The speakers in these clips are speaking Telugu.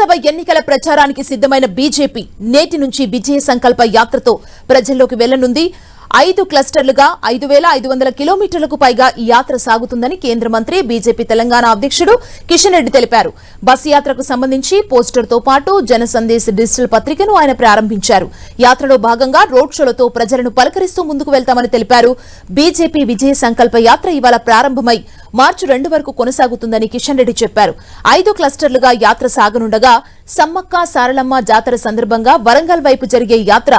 లోక్సభ ఎన్నికల ప్రచారానికి సిద్ధమైన బీజేపీ నేటి నుంచి విజయ సంకల్ప యాత్రతో ప్రజల్లోకి వెళ్ళనుంది ఐదు క్లస్టర్లుగా ఐదు వేల ఐదు వందల కిలోమీటర్లకు పైగా ఈ యాత్ర సాగుతుందని కేంద్ర మంత్రి బీజేపీ తెలంగాణ అధ్యక్షుడు కిషన్ రెడ్డి తెలిపారు. బస్సు యాత్రకు సంబంధించి పోస్టర్తో పాటు జన సందేశ్ డిజిటల్ పత్రికను ఆయన ప్రారంభించారు. యాత్రలో భాగంగా రోడ్ షోలతో ప్రజలను పలకరిస్తూ ముందుకు వెళ్తామని తెలిపారు. బీజేపీ విజయ సంకల్ప యాత్ర ఇవాళ ప్రారంభమై మార్చి రెండు వరకు కొనసాగుతుందని కిషన్ రెడ్డి చెప్పారు. ఐదు క్లస్టర్లుగా యాత్ర సాగనుండగా సమ్మక్క సారలమ్మ జాతర సందర్భంగా వరంగల్ వైపు జరిగే యాత్ర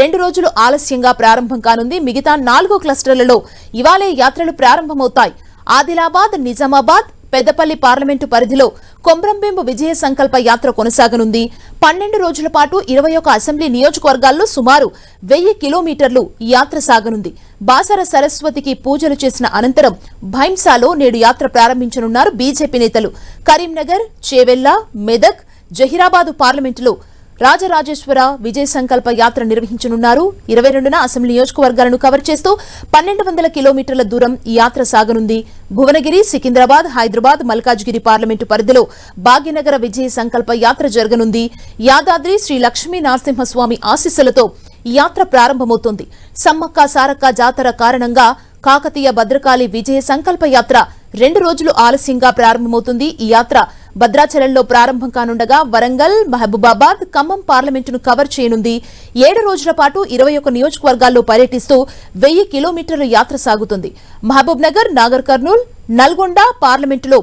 రెండు రోజులు ఆలస్యంగా ప్రారంభం కానుంది. మిగతా నాలుగు క్లస్టర్లలో ఇవాళే యాత్రలు ప్రారంభమవుతాయి. ఆదిలాబాద్ నిజామాబాద్ పెద్దపల్లి పార్లమెంటు పరిధిలో కొమ్రంభీంబు విజయ సంకల్ప యాత్ర కొనసాగనుంది. పన్నెండు రోజుల పాటు ఇరవై ఒక అసెంబ్లీ నియోజకవర్గాల్లో సుమారు వెయ్యి కిలోమీటర్లు యాత్ర సాగనుంది. బాసర సరస్వతికి పూజలు చేసిన అనంతరం భైంసాలో నేడు యాత్ర ప్రారంభించనున్నారు బీజేపీ నేతలు. కరీంనగర్ చేవెల్లా మెదక్ జహీరాబాదు పార్లమెంటులో రాజరాజేశ్వర విజయ సంకల్ప యాత్ర నిర్వహించనున్నారు. ఇరవై రెండున అసెంబ్లీ నియోజకవర్గాలను కవర్ చేస్తూ పన్నెండు వందల కిలోమీటర్ల దూరం ఈ యాత్ర సాగనుంది. భువనగిరి సికింద్రాబాద్ హైదరాబాద్ మల్కాజ్గిరి పార్లమెంటు పరిధిలో భాగ్యనగర విజయ సంకల్ప యాత్ర జరగనుంది. యాదాద్రి శ్రీ లక్ష్మీ నరసింహస్వామి ఆశీస్సులతో ఈ యాత్ర ప్రారంభమవుతోంది. సమ్మక్క సారక్క జాతర కారణంగా కాకతీయ భద్రకాళి విజయ సంకల్ప యాత్ర రెండు రోజులు ఆలస్యంగా ప్రారంభమవుతుంది. ఈ యాత్ర భద్రాచలంలో ప్రారంభం కానుండగా వరంగల్ మహబూబాబాద్ ఖమ్మం పార్లమెంటును కవర్ చేయనుంది. ఏడు రోజుల పాటు ఇరవై ఒక్క నియోజకవర్గాల్లో పర్యటిస్తూ వెయ్యి కిలోమీటర్ల యాత్ర సాగుతుంది. మహబూబ్ నగర్ నాగర్ కర్నూల్ నల్గొండ పార్లమెంటులో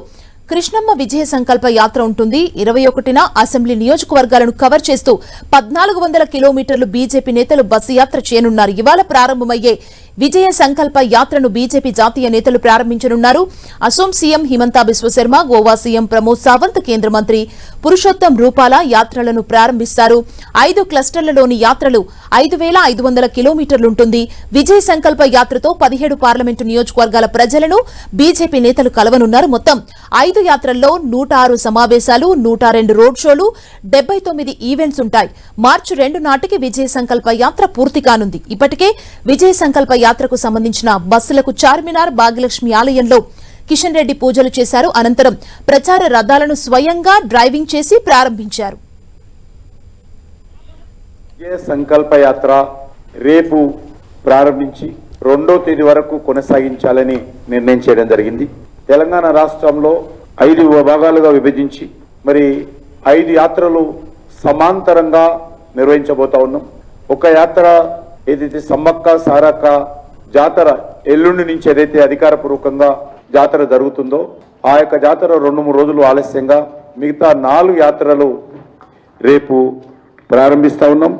కృష్ణమ్మ విజయ సంకల్ప యాత్ర ఉంటుంది. ఇరవై ఒకటిన అసెంబ్లీ నియోజకవర్గాలను కవర్ చేస్తూ పద్నాలుగు వందల కిలోమీటర్లు బీజేపీ నేతలు బస్సు యాత్ర చేయనున్నారు. ఇవాళ ప్రారంభమయ్యే విజయ సంకల్ప యాత్రను బీజేపీ జాతీయ నేతలు ప్రారంభించనున్నారు. అసోం సీఎం హిమంతా బిశ్వశర్మ గోవా సీఎం ప్రమోద్ సావంత్ కేంద్ర మంత్రి పురుషోత్తం రూపాల యాత్రలను ప్రారంభిస్తారు. ఐదు క్లస్టర్లలోని యాత్రలు ఐదు వేల ఐదు వందల కిలోమీటర్లుంటుంది విజయ సంకల్ప యాత్రతో పదిహేడు పార్లమెంటు నియోజకవర్గాల ప్రజలను బీజేపీ నేతలు కలవనున్నారు. మొత్తం ఐదు యాత్రల్లో నూట ఆరు సమావేశాలు నూట రెండు రోడ్ షోలు డెబ్బై తొమ్మిది ఈవెంట్స్ ఉంటాయి. మార్చి రెండు నాటికి విజయ సంకల్ప యాత్ర పూర్తి కానుంది. ఇప్పటికే విజయ సంకల్ప యాత్రకు సంబంధించిన బస్సులకు చార్మినార్ భాగ్యలక్ష్మి ఆలయంలో కిషన్ రెడ్డి పూజలు చేశారు. అనంతరం ప్రచార రథాలను స్వయంగా డ్రైవింగ్ చేసి ప్రారంభించారు. విజయ సంకల్ప యాత్ర రేపు ప్రారంభించి రెండో తేదీ వరకు కొనసాగించాలని నిర్ణయం చేయడం జరిగింది. తెలంగాణ రాష్ట్రంలో ఐదు విభాగాలుగా విభజించి మరి ఐదు యాత్రలు సమాంతరంగా నిర్వహించబోతా ఉన్నాం. ఒక యాత్ర ఏదైతే సమ్మక్క సారక్క జాతర ఎల్లుండి నుంచి ఏదైతే అధికారపూర్వకంగా జాతర జరుగుతుందో ఆ యొక్క జాతర రెండు మూడు రోజులు ఆలస్యంగా మిగతా నాలుగు యాత్రలు రేపు ప్రారంభిస్తా ఉన్నాం.